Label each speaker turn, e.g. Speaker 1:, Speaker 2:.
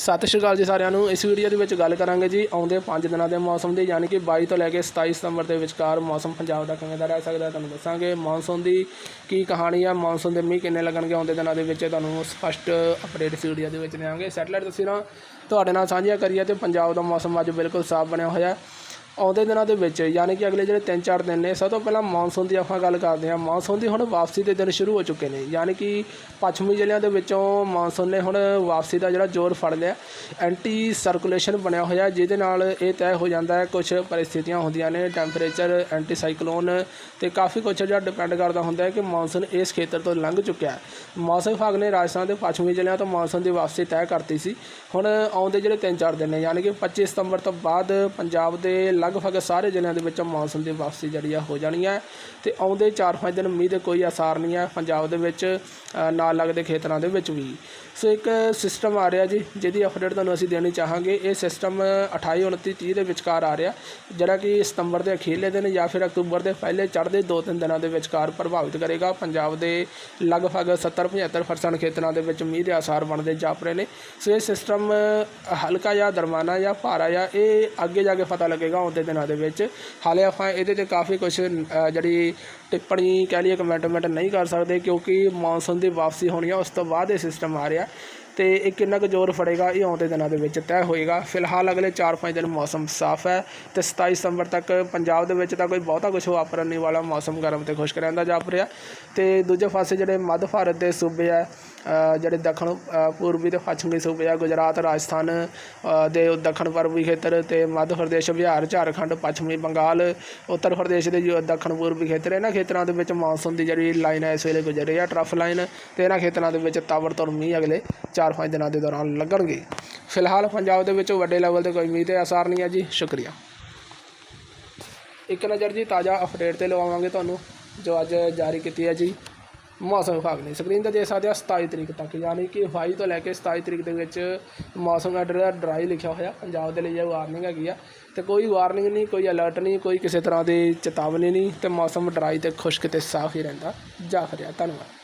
Speaker 1: ਸਤਿ ਸ਼੍ਰੀ ਅਕਾਲ ਜੀ ਸਾਰਿਆਂ ਨੂੰ। ਇਸ ਵੀਡੀਓ ਦੇ ਵਿੱਚ ਗੱਲ ਕਰਾਂਗੇ ਜੀ ਆਉਂਦੇ 5 ਦਿਨਾਂ ਦੇ ਮੌਸਮ ਦੀ, ਯਾਨੀ ਕਿ 22 ਤੋਂ ਲੈ ਕੇ 27 ਸਤੰਬਰ ਦੇ ਵਿਚਕਾਰ ਮੌਸਮ ਪੰਜਾਬ ਦਾ ਕਿਵੇਂ ਦਾ ਰਹਿ ਸਕਦਾ ਤੁਹਾਨੂੰ ਦੱਸਾਂਗੇ। ਮੌਨਸੂਨ ਦੀ ਕੀ ਕਹਾਣੀ ਆ, ਮੌਨਸੂਨ ਦੇ ਮੀਂਹ ਕਿੰਨੇ ਲੱਗਣਗੇ ਆਉਂਦੇ ਦਿਨਾਂ ਦੇ ਵਿੱਚ ਤੁਹਾਨੂੰ ਸਪਸ਼ਟ ਅਪਡੇਟ ਇਸ ਵੀਡੀਓ ਦੇ ਵਿੱਚ ਦੇਵਾਂਗੇ। ਸੈਟਲਾਈਟ ਤਸਵੀਰਾਂ ਤੁਹਾਡੇ ਨਾਲ ਸਾਂਝੀਆਂ ਕਰੀਏ ਤੇ ਪੰਜਾਬ ਦਾ ਮੌਸਮ ਅੱਜ ਬਿਲਕੁਲ ਸਾਫ਼ ਬਣਿਆ ਹੋਇਆ ਆਉਂਦੇ ਦਿਨਾਂ ਦੇ ਵਿੱਚ, ਯਾਨੀ ਕਿ ਅਗਲੇ ਜਿਹੜੇ 3-4 ਦਿਨ ਨੇ, ਸਭ ਤੋਂ ਪਹਿਲਾਂ ਮੌਨਸੂਨ ਦੀ ਆਪਾਂ ਗੱਲ ਕਰਦੇ ਹਾਂ। ਮੌਨਸੂਨ ਦੀ ਹੁਣ ਵਾਪਸੀ ਦੇ ਦਿਨ ਸ਼ੁਰੂ ਹੋ ਚੁੱਕੇ ਨੇ। ਯਾਨੀ ਕਿ ਪੱਛਮੀ ਜ਼ਿਲ੍ਹਿਆਂ ਦੇ ਵਿੱਚੋਂ ਮੌਨਸੂਨ ਨੇ ਹੁਣ ਵਾਪਸੀ ਦਾ ਜਿਹੜਾ ਜ਼ੋਰ ਫੜ ਲਿਆ। ਐਂਟੀ ਸਰਕੂਲੇਸ਼ਨ ਬਣਿਆ ਹੋਇਆ, ਜਿਹਦੇ ਨਾਲ ਇਹ ਤੈਅ ਹੋ ਜਾਂਦਾ ਹੈ ਕੁਝ ਪਰਿਸਥਿਤੀਆਂ ਹੁੰਦੀਆਂ ਨੇ, ਟੈਂਪਰੇਚਰ ਐਂਟੀ ਸਾਈਕਲੋਨ ਤੇ ਕਾਫੀ ਕੁਝ ਜਿਹੜਾ ਡਿਪੈਂਡ ਕਰਦਾ ਹੁੰਦਾ ਹੈ ਕਿ ਮੌਨਸੂਨ ਇਸ ਖੇਤਰ ਤੋਂ ਲੰਘ ਚੁੱਕਿਆ ਹੈ। ਮੌਸਮ ਵਿਭਾਗ ਨੇ ਰਾਜਸਥਾਨ ਦੇ ਪੱਛਮੀ ਜ਼ਿਲ੍ਹਿਆਂ ਤੋਂ ਮੌਨਸੂਨ ਦੀ ਵਾਪਸੀ ਤੈਅ ਕਰਤੀ ਸੀ। ਹੁਣ ਆਉਂਦੇ ਜਿਹੜੇ 3-4 ਦਿਨ ਨੇ, ਯਾਨੀ ਕਿ 25 ਸਤੰਬਰ ਤੋਂ ਬਾਅਦ ਪੰਜਾਬ ਦੇ ਲਗਭਗ ਸਾਰੇ ਜ਼ਿਲ੍ਹਿਆਂ ਦੇ ਵਿੱਚ ਮੌਨਸੂਨ ਦੀ ਵਾਪਸੀ ਜਿਹੜੀ ਆ ਹੋ ਜਾਣੀ ਹੈ ਤੇ ਆਉਂਦੇ 4-5 ਦਿਨ ਮੀਂਹ ਦੇ ਕੋਈ ਅਸਾਰ ਨਹੀਂ ਹੈ ਪੰਜਾਬ ਦੇ ਵਿੱਚ ਨਾਲ ਲੱਗਦੇ ਖੇਤਰਾਂ ਦੇ ਵਿੱਚ ਵੀ। ਸੋ ਇੱਕ ਸਿਸਟਮ ਆ ਰਿਹਾ ਜੀ, ਜਿਹਦੀ ਅਪਡੇਟ ਤੁਹਾਨੂੰ ਅਸੀਂ ਦੇਣੀ ਚਾਹਾਂਗੇ। ਇਹ ਸਿਸਟਮ 28 29 30 ਦੇ ਵਿਚਕਾਰ ਆ ਰਿਹਾ, ਜਿਹੜਾ ਕਿ ਸਤੰਬਰ ਦੇ ਅਖੀਰਲੇ ਦਿਨ ਜਾਂ ਫਿਰ ਅਕਤੂਬਰ ਦੇ ਪਹਿਲੇ ਚੜ੍ਹਦੇ 2-3 ਦਿਨਾਂ ਦੇ ਵਿਚਕਾਰ ਪ੍ਰਭਾਵਿਤ ਕਰੇਗਾ। ਪੰਜਾਬ ਦੇ ਲਗਭਗ 70-75% ਖੇਤਰਾਂ ਦੇ ਵਿੱਚ ਮੀਂਹ ਦੇ ਆਸਾਰ ਬਣਦੇ ਜਾਪ ਰਹੇ ਨੇ। ਸੋ ਇਹ ਸਿਸਟਮ ਹਲਕਾ ਜਾਂ ਦਰਮਾਨਾ ਜਾਂ ਭਾਰਾ ਜਾਂ ਇਹ ਅੱਗੇ ਜਾ ਕੇ ਪਤਾ ਲੱਗੇਗਾ ਆਉਂਦੇ ਦਿਨਾਂ ਦੇ ਵਿੱਚ। ਹਾਲੇ ਆਪਾਂ ਇਹਦੇ ਤੇ ਕਾਫੀ ਕੁਝ ਜਿਹੜੀ ਟਿੱਪਣੀ ਕਹਿ ਲਈਏ ਕਮੈਂਟ ਕਮੈਂਟਮੈਂਟ ਨਹੀਂ ਕਰ ਸਕਦੇ ਕਿਉਂਕਿ ਮੌਨਸੂਨ ਦੀ ਵਾਪਸੀ ਹੋਣੀ ਆ, ਉਸ ਤੋਂ ਬਾਅਦ ਇਹ ਸਿਸਟਮ ਆ ਰਿਹਾ। ਤੇ ਇਹ ਕਿੰਨਾ ਕੁ ਜ਼ੋਰ ਫੜੇਗਾ, ਇਹ ਆਉਂਦੇ ਦਿਨਾਂ ਦੇ ਵਿੱਚ ਤੈਅ ਹੋਏਗਾ। ਫਿਲਹਾਲ ਅਗਲੇ 4-5 ਦਿਨ ਮੌਸਮ ਸਾਫ਼ ਹੈ ਤੇ 27 ਸਤੰਬਰ ਤੱਕ ਪੰਜਾਬ ਦੇ ਵਿੱਚ ਤਾਂ ਕੋਈ ਬਹੁਤਾ ਕੁਝ ਵਾਪਰਨ ਨਹੀਂ ਵਾਲਾ ਮੌਸਮ ਗਰਮ ਤੇ ਖੁਸ਼ਕ ਰਹਿੰਦਾ ਜਾਪ ਰਿਹਾ। ਤੇ ਦੂਜੇ ਪਾਸੇ ਜਿਹੜੇ ਮੱਧ ਭਾਰਤ ਦੇ ਸੂਬੇ ਆ ਜਿਹੜੇ ਦੱਖਣ ਪੂਰਬੀ ਤੇ ਪੱਛਮੀ ਸੂਬੇ ਆ, ਗੁਜਰਾਤ, ਰਾਜਸਥਾਨ ਦੇ ਦੱਖਣ ਪੂਰਬੀ ਖੇਤਰ ਤੇ ਮੱਧ ਪ੍ਰਦੇਸ਼, ਬਿਹਾਰ, ਝਾਰਖੰਡ, ਪੱਛਮੀ ਬੰਗਾਲ, ਉੱਤਰ ਪ੍ਰਦੇਸ਼ ਦੇ ਦੱਖਣ ਪੂਰਬੀ ਖੇਤਰ, ਇਹਨਾਂ ਖੇਤਰਾਂ ਦੇ ਵਿੱਚ ਮੌਨਸੂਨ ਦੀ ਜਿਹੜੀ ਲਾਈਨ ਹੈ, ਇਸ ਵੇਲੇ ਗੁਜ਼ਰ ਰਹੀ ਆ ਟਰਫ ਲਾਈਨ ਤੇ ਇਹਨਾਂ ਖੇਤਰਾਂ ਦੇ ਵਿੱਚ ਤਾਬੜਤੋੜ ਮੀਂਹ ਅਗਲੇ 4-5 ਦਿਨਾਂ ਦੇ ਦੌਰਾਨ ਲੱਗਣਗੇ। ਫਿਲਹਾਲ ਪੰਜਾਬ ਦੇ ਵਿੱਚ ਵੱਡੇ ਲੈਵਲ ਤੇ ਕੋਈ ਮੀਂਹ 'ਤੇ ਅਸਾਰ ਨਹੀਂ ਹੈ ਜੀ, ਸ਼ੁਕਰੀਆ। ਇੱਕ ਨਜ਼ਰ ਜੀ ਤਾਜ਼ਾ ਅਪਡੇਟ ਤੇ ਲਵਾਵਾਂਗੇ ਤੁਹਾਨੂੰ, ਜੋ ਅੱਜ ਜਾਰੀ ਕੀਤੀ ਹੈ ਜੀ। ਮੌਸਮ ਵਿਭਾਗ ਨੇ। ਸਕਰੀਨ ਤੇ ਦੇਖ ਸਕਦੇ ਆ 27 ਤਰੀਕ ਤੱਕ, ਯਾਨੀ ਕਿ 22 ਤੋਂ ਲੈ ਕੇ 27 ਤਰੀਕ ਦੇ ਵਿੱਚ ਮੌਸਮ ਦਾ ਜਿਹੜਾ ਡਰਾਈ ਲਿਖਿਆ ਹੋਇਆ, ਪੰਜਾਬ ਦੇ ਲਈ ਇਹ ਵਾਰਨਿੰਗ ਹੈਗੀ ਆ। ਤੇ ਕੋਈ ਵਾਰਨਿੰਗ ਨਹੀਂ, ਕੋਈ ਅਲਰਟ ਨਹੀਂ, ਕੋਈ ਕਿਸੇ ਤਰ੍ਹਾਂ ਦੀ ਚੇਤਾਵਨੀ ਨਹੀਂ ਤੇ ਮੌਸਮ ਡਰਾਈ ਤੇ ਖੁਸ਼ਕ ਤੇ ਸਾਫ਼ ਹੀ ਰਹਿੰਦਾ। ਜਾ ਰਿਹਾ ਧੰਨਵਾਦ।